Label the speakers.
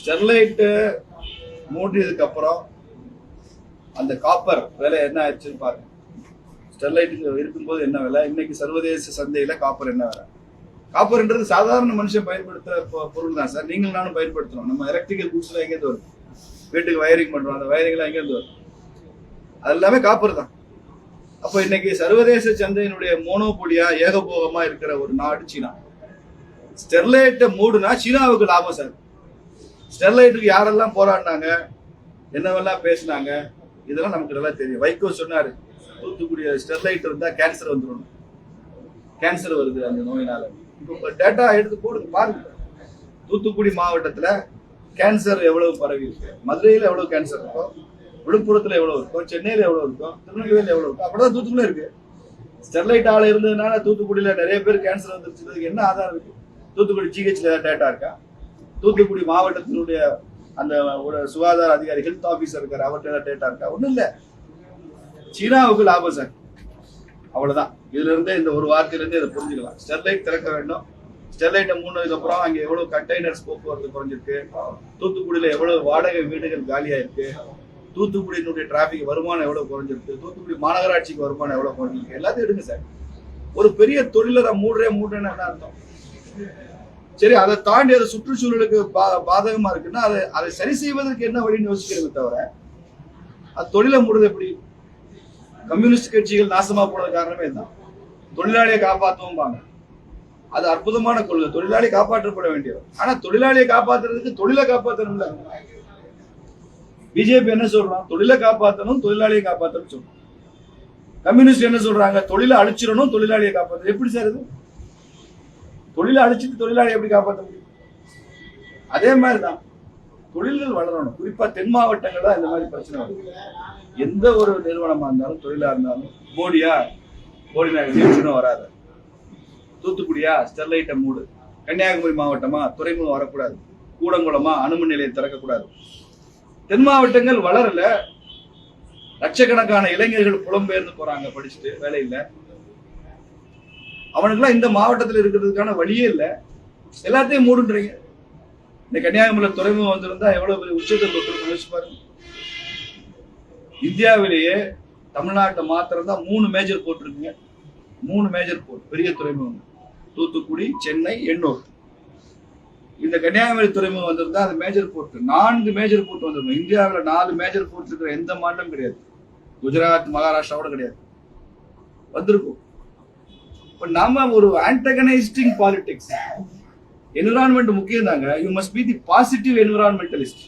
Speaker 1: ஸ்டெர்லைட்டு மூடியதுக்கு அப்புறம் அந்த காப்பர் விலை என்ன ஆயிடுச்சுன்னு பாருங்க. ஸ்டெர்லைட்டு இருக்கும்போது என்ன விலை? இன்னைக்கு சர்வதேச சந்தையில் காப்பர் என்ன விலை? காப்பர்ன்றது சாதாரண மனுஷன் பயன்படுத்த பொருள் தான் சார். நீங்கள் நானும் பயன்படுத்துறோம். நம்ம எலக்ட்ரிக்கல் குட்ஸ்ல எங்கேருந்து வரும் வீட்டுக்கு வயரிங் பண்ணுறோம் அந்த வயரிங்லாம் எங்கேருந்து வரும் அது எல்லாமே காப்பர் தான். அப்போ இன்னைக்கு சர்வதேச சந்தையினுடைய மோனோபோலியா ஏகபோகமாக இருக்கிற ஒரு நாடு சீனா. ஸ்டெர்லைட்டை மூடுனா சீனாவுக்கு லாபம் சார். ஸ்டெர்லைட்டுக்கு யாரெல்லாம் போராடினாங்க என்னவெல்லாம் பேசினாங்க இதெல்லாம் நமக்கு நல்லா தெரியும். வைகோ சொன்னார் தூத்துக்குடி ஸ்டெர்லைட் இருந்தால் கேன்சர் வந்துடும் கேன்சர் வருது அந்த நோயினால். இப்போ டேட்டா எடுத்து போடுங்க பாருங்க. தூத்துக்குடி மாவட்டத்தில் கேன்சர் எவ்வளவு பரவி இருக்கு? மதுரையில் எவ்வளோ கேன்சர் இருக்கும் விழுப்புரத்தில் எவ்வளோ இருக்கும் சென்னையில் எவ்வளோ இருக்கும் திருநெல்வேலியில் எவ்வளோ இருக்கும் அப்படிதான் தூத்துக்குடியில் இருக்கு. ஸ்டெர்லைட் ஆலை இருந்ததுனால தூத்துக்குடியில் நிறைய பேர் கேன்சர் வந்துருச்சு. என்ன ஆதாரம் இருக்கு? தூத்துக்குடி ஜிஹெச்சில் ஏதாவது டேட்டா இருக்கா? தூத்துக்குடி மாவட்டத்தினுடைய அந்த ஒரு சுகாதார அதிகாரி ஹெல்த் ஆபீசர் இருக்காரு. அவர்கிட்ட டேட்டா இருக்கா? ஒண்ணும் இல்ல. சீனாவுக்கு லாபம் சார். அவ்வளவுதான். இதுல இருந்தே இந்த ஒரு வார்த்தையில இருந்து இதை புரிஞ்சுக்கலாம். ஸ்டெர்லைட் திறக்க வேண்டும். ஸ்டெர்லைட்டை மூணதுக்கு அப்புறம் அங்க எவ்வளவு கண்டெய்னர்ஸ் போக்குவரத்து குறைஞ்சிருக்கு? தூத்துக்குடியில எவ்வளவு வாடகை வீடுகள் காலியா இருக்கு தூத்துக்குடியினுடைய டிராபிக் வருமானம் எவ்வளவு குறைஞ்சிருக்கு? தூத்துக்குடி மாநகராட்சிக்கு வருமானம் எவ்வளவு குறைஞ்சிருக்கு? எல்லாத்தையும் எடுங்க சார். ஒரு பெரிய தொழிலரை மூடுறே மூடுறேன்னு என்ன அர்த்தம்? சரி அதை தாண்டி அது சுற்றுச்சூழலுக்கு பா- பாதகமா இருக்குன்னா அதை அதை சரி செய்வதற்கு என்ன வழின்னு யோசிக்கிறமே தவிர அது தொழிலை முடிது எப்படி? கம்யூனிஸ்ட் கட்சிகள் நாசமா போனது காரணமே தான் தொழிலாளியை காப்பாற்றவும்பாங்க அது அற்புதமான கொள்கை. தொழிலாளி காப்பாற்றப்பட வேண்டியவர். ஆனா தொழிலாளியை காப்பாத்துறதுக்கு தொழிலை காப்பாற்றணும்ல பிஜேபி என்ன சொல்றான்? தொழிலை காப்பாற்றணும் தொழிலாளியை காப்பாற்றணும் சொல்றோம் கம்யூனிஸ்ட் என்ன சொல்றாங்க? தொழிலை அழிச்சிடணும் தொழிலாளியை காப்பாற்றணும் எப்படி சார் இது? தொழிலை அழிச்சிட்டு தொழிலாளி எப்படி காப்பாற்ற முடியும்? அதே மாதிரி தான் தொழில்கள் வளரணும். குறிப்பா தென் மாவட்டங்கள்ல இந்த மாதிரி பிரச்சனை வருது எந்த ஒரு நிறுவனமா இருந்தாலும் தொழிலா இருந்தாலும் போடியா போடி நாங்கள் வராது. தூத்துக்குடியா ஸ்டெர்லைட்டை மூடு. கன்னியாகுமரி மாவட்டமா துறைமுகம் வரக்கூடாது. கூடங்குளமா அணுமின் நிலையம் திறக்கக்கூடாது. தென் மாவட்டங்கள் வளரல. லட்சக்கணக்கான இளைஞர்கள் புலம்பெயர்ந்து போறாங்க படிச்சுட்டு வேலையில் அவனுக்குலாம் இந்த மாவட்டத்தில் இருக்கிறதுக்கான வழியே இல்லை. எல்லாத்தையும் மூடுன்றீங்க. இந்த கன்னியாகுமரியில் துறைமுகம் வந்திருந்தா எவ்வளோ பெரிய உச்சத்தை தொட்டு யோசிச்சு பாருங்க இந்தியாவிலேயே தமிழ்நாட்டை மாத்திரம் தான் மூணு மேஜர் போர்ட் இருக்குங்க. மூணு மேஜர் போர்ட் பெரிய துறைமுகம். தூத்துக்குடி சென்னை எண்ணூர். இந்த கன்னியாகுமரி துறைமுகம் வந்திருந்தா அது மேஜர் போர்ட் நான்கு மேஜர் போர்ட் வந்திருக்கும். இந்தியாவில் நாலு மேஜர் போர்ட் இருக்கிற எந்த மாநிலம் கிடையாது. குஜராத் மகாராஷ்டிராவோட கிடையாது. வந்திருக்கும். இப்போ நாம ஒரு ஆன்டகனைஸ்டிங் பாலிடிக்ஸ் என்விரான்மெண்ட் முக்கியம் தாங்க you must be the positive environmentalist